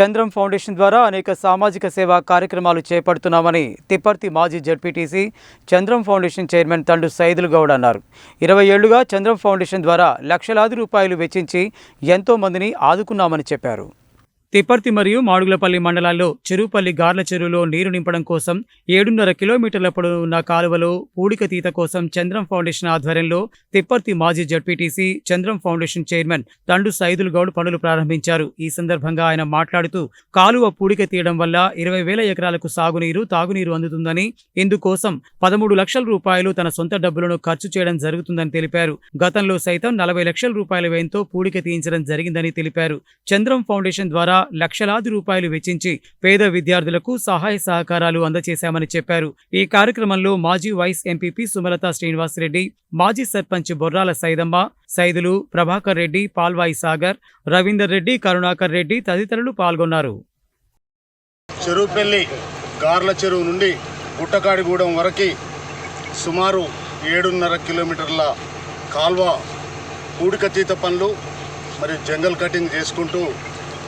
Chandram foundation ద్వారా అనేక సామాజిక సేవా కార్యక్రమాలు చేపడుతున్నామని తిప్పర్తి మాజీ జడ్పీటీసీ చంద్రం ఫౌండేషన్ చైర్మన్ తండ్రి సైదులు గౌడ్ అన్నారు. ఇరవై ఏళ్ళుగా చంద్రం ఫౌండేషన్ ద్వారా లక్షలాది రూపాయలు వెచ్చించి ఎంతో మందిని ఆదుకున్నామని చెప్పారు. తిప్పర్తి మరియు మాడుగులపల్లి మండలాల్లో చెరువుపల్లి గార్ల చెరువులో నీరు నింపడం కోసం ఏడున్నర కిలోమీటర్ల పొడవు ఉన్న కాలువలో పూడిక తీత కోసం చంద్రం ఫౌండేషన్ ఆధ్వర్యంలో తిప్పర్తి మాజీ ZPTC Chandram foundation chairman Thandu Saidul Goud పనులు ప్రారంభించారు. ఈ సందర్భంగా ఆయన మాట్లాడుతూ కాలువ పూడిక తీయడం వల్ల ఇరవై వేల ఎకరాలకు సాగునీరు తాగునీరు అందుతుందని ఇందుకోసం పదమూడు లక్షల రూపాయలు తన సొంత డబ్బులను ఖర్చు చేయడం జరుగుతుందని తెలిపారు. గతంలో సైతం నలభై లక్షల రూపాయల వ్యయంతో పూడిక తీయించడం జరిగిందని తెలిపారు. చంద్రం ఫౌండేషన్ ద్వారా లక్షలాది రూపాయలు వెచ్చించి పేద విద్యార్థులకు సహాయ సహకారాలు అందజేశామని చెప్పారు. ఈ కార్యక్రమంలో మాజీ వైస్ ఎంపీపీ సుమలత శ్రీనివాసరెడ్డి మాజీ సర్పంచ్ బొర్రాల సైదమ్మ సైదులు ప్రభాకర్ రెడ్డి పాల్వాయి సాగర్ రవీందర్ రెడ్డి కరుణాకర్ రెడ్డి తదితరులు పాల్గొన్నారు. చెరువుపల్లి గార్ల చెరువు నుండి గుట్టకాడిగూడెం వరకు సుమారు ఏడున్నర కిలోమీటర్ల కాల్వ పూడికతీత పనులు మరియు జంగల్ కటింగ్ చేసుకుంటూ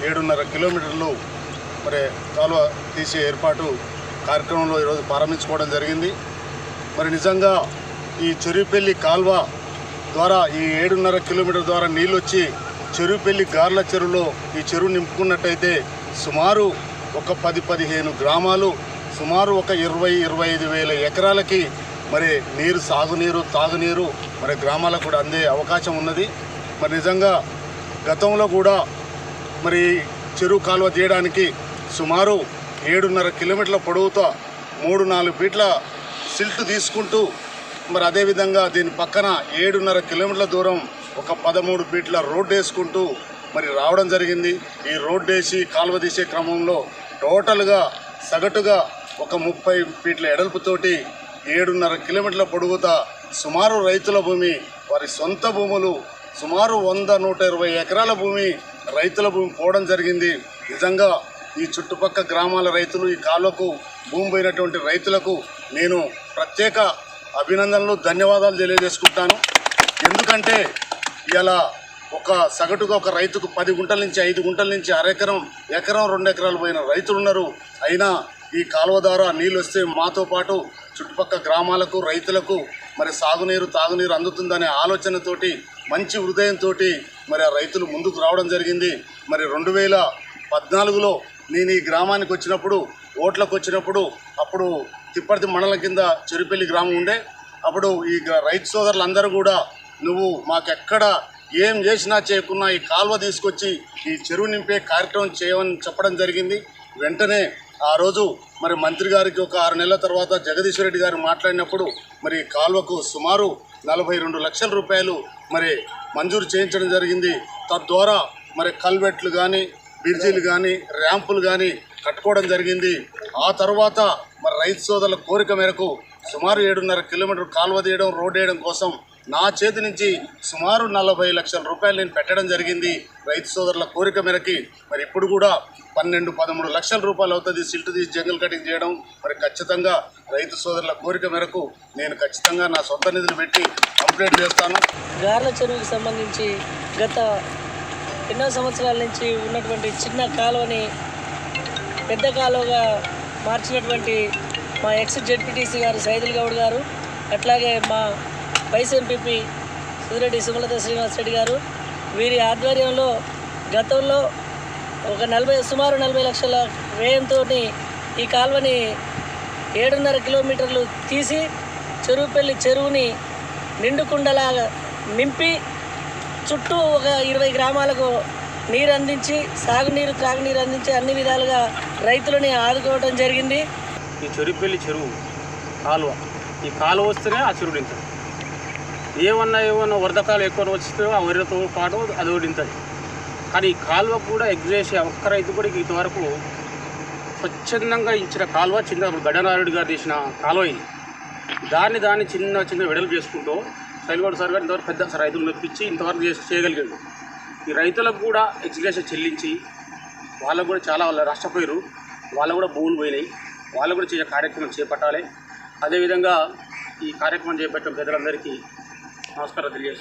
ఏడున్నర కిలోమీటర్లు మరి కాలువ తీసే ఏర్పాటు కార్యక్రమంలో ఈరోజు ప్రారంభించుకోవడం జరిగింది. మరి నిజంగా ఈ చెరువుపల్లి కాల్వ ద్వారా ఈ ఏడున్నర కిలోమీటర్ ద్వారా నీళ్ళు వచ్చి చెరువుపల్లి గార్ల చెరువులో ఈ చెరువు నింపుకున్నట్టయితే సుమారు ఒక పది పదిహేను గ్రామాలు సుమారు ఒక ఇరవై ఇరవై ఐదు వేల ఎకరాలకి మరి నీరు సాగునీరు తాగునీరు మరి గ్రామాలకు కూడా అందే అవకాశం ఉన్నది. మరి నిజంగా గతంలో కూడా మరి చెరువు కాలువ తీయడానికి సుమారు ఏడున్నర కిలోమీటర్ల పొడవుతో మూడు నాలుగు ఫీట్ల సిల్ట్ తీసుకుంటూ మరి అదేవిధంగా దీని పక్కన ఏడున్నర కిలోమీటర్ల దూరం ఒక పదమూడు ఫీట్ల రోడ్డు వేసుకుంటూ మరి రావడం జరిగింది. ఈ రోడ్డు వేసి కాలువ తీసే క్రమంలో టోటల్గా సగటుగా ఒక ముప్పై ఫీట్ల ఎడల్పుతోటి ఏడున్నర కిలోమీటర్ల పొడుగుతా సుమారు రైతుల భూమి వారి సొంత భూములు సుమారు వంద నూట ఇరవై ఎకరాల భూమి రైతుల భూమి పోవడం జరిగింది. నిజంగా ఈ చుట్టుపక్కల గ్రామాల రైతులు ఈ కాలువకు భూమి పోయినటువంటి రైతులకు నేను ప్రత్యేక అభినందనలు ధన్యవాదాలు తెలియజేసుకుంటాను. ఎందుకంటే ఇలా ఒక సగటుగా ఒక రైతుకు పది గుంటల నుంచి ఐదు గుంటల నుంచి అరెకరం ఎకరం రెండు ఎకరాలు పోయిన రైతులు ఉన్నారు. అయినా ఈ కాలువ ద్వారా నీళ్ళు వస్తే మాతో పాటు చుట్టుపక్కల గ్రామాలకు రైతులకు మరి సాగునీరు తాగునీరు అందుతుందనే ఆలోచనతోటి మంచి హృదయంతో మరి ఆ రైతులు ముందుకు రావడం జరిగింది. మరి రెండు వేల పద్నాలుగులో నేను ఈ గ్రామానికి వచ్చినప్పుడు ఓట్లకు వచ్చినప్పుడు అప్పుడు తిప్పర్తి మండలం కింద చెరుపల్లి గ్రామం ఉండే. అప్పుడు ఈ రైతు సోదరులందరూ కూడా నువ్వు మాకెక్కడ ఏం చేసినా చేయకున్నా ఈ కాలువ తీసుకొచ్చి ఈ చెరువు నింపే కార్యక్రమం చేయమని చెప్పడం జరిగింది. వెంటనే ఆ రోజు మరి మంత్రి గారికి ఒక ఆరు నెలల తర్వాత జగదీశ్వర రెడ్డి గారు మాట్లాడినప్పుడు మరి కాల్వకు సుమారు నలభై రెండు లక్షల రూపాయలు మరి మంజూరు చేయించడం జరిగింది. తద్వారా మరి కల్వెట్లు కానీ బ్రిడ్జీలు కానీ ర్యాంపులు కానీ కట్టుకోవడం జరిగింది. ఆ తర్వాత మరి రైతు సోదరుల కోరిక మేరకు సుమారు ఏడున్నర కిలోమీటర్ కాలువ తీయడం రోడ్ వేయడం కోసం నా చేతి నుంచి సుమారు నలభై లక్షల రూపాయలు నేను పెట్టడం జరిగింది. రైతు సోదరుల కోరిక మేరకి. మరి ఇప్పుడు కూడా పన్నెండు పదమూడు లక్షల రూపాయలు అవుతుంది సిల్ట్ తీసి జంగల్ కటింగ్ చేయడం. మరి ఖచ్చితంగా రైతు సోదరుల కోరిక మేరకు నేను ఖచ్చితంగా నా సొంత నిధులు పెట్టి కంప్లీట్ చేస్తాను. గార్ల చెరువుకి సంబంధించి గత ఎన్నో సంవత్సరాల నుంచి ఉన్నటువంటి చిన్న కాలువని పెద్ద కాలువగా మార్చినటువంటి మా ఎక్స్ జెడ్పీటీసీ గారు సైదుల్ గౌడ్ గారు అట్లాగే మా వైస్ ఎంపీపీ సుధిరెడ్డి సుమలత శ్రీనివాస్ రెడ్డి గారు వీరి ఆధ్వర్యంలో గతంలో ఒక నలభై సుమారు నలభై లక్షల వ్యయంతో ఈ కాల్వని ఏడున్నర కిలోమీటర్లు తీసి చెరువుపల్లి చెరువుని నిండుకుండలాగా నింపి చుట్టూ ఒక ఇరవై గ్రామాలకు నీరు అందించి సాగునీరు త్రాగునీరు అందించి అన్ని విధాలుగా రైతులని ఆదుకోవడం జరిగింది. ఈ చెరుపల్లి చెరువు కాలువ. ఈ కాలువ వస్తేనే ఆ చెరువు నింటుంది ఏమన్నా ఏమన్నా వరదకాలు ఎక్కువ వచ్చితే ఆ వరదతో పాటు అది ఓడింతుంది కానీ ఈ కాలువ కూడా ఎగ్జేసి ఒక్క రైతు కూడా ఇంతవరకు స్వచ్ఛందంగా ఇచ్చిన కాలువ చిన్న గడ్డనారెడ్డి గారు తీసిన కాలువ ఇది. దాన్ని దాన్ని చిన్న చిన్న వెడల్పు చేసుకుంటూ సైల్గౌడ్ సార్ గారు ఇంతవరకు పెద్ద రైతులు మెప్పించి ఇంతవరకు చేసి చేయగలిగాడు. ఈ రైతులకు కూడా ఎగ్జిగేషన్ చెల్లించి వాళ్ళకు కూడా చాలా వాళ్ళ నష్టపోయారు వాళ్ళకు కూడా భూములు పోయినాయి. వాళ్ళు కూడా చేసే కార్యక్రమం చేపట్టాలి. అదేవిధంగా ఈ కార్యక్రమం చేపట్టిన పెద్దలందరికీ nas paradrias.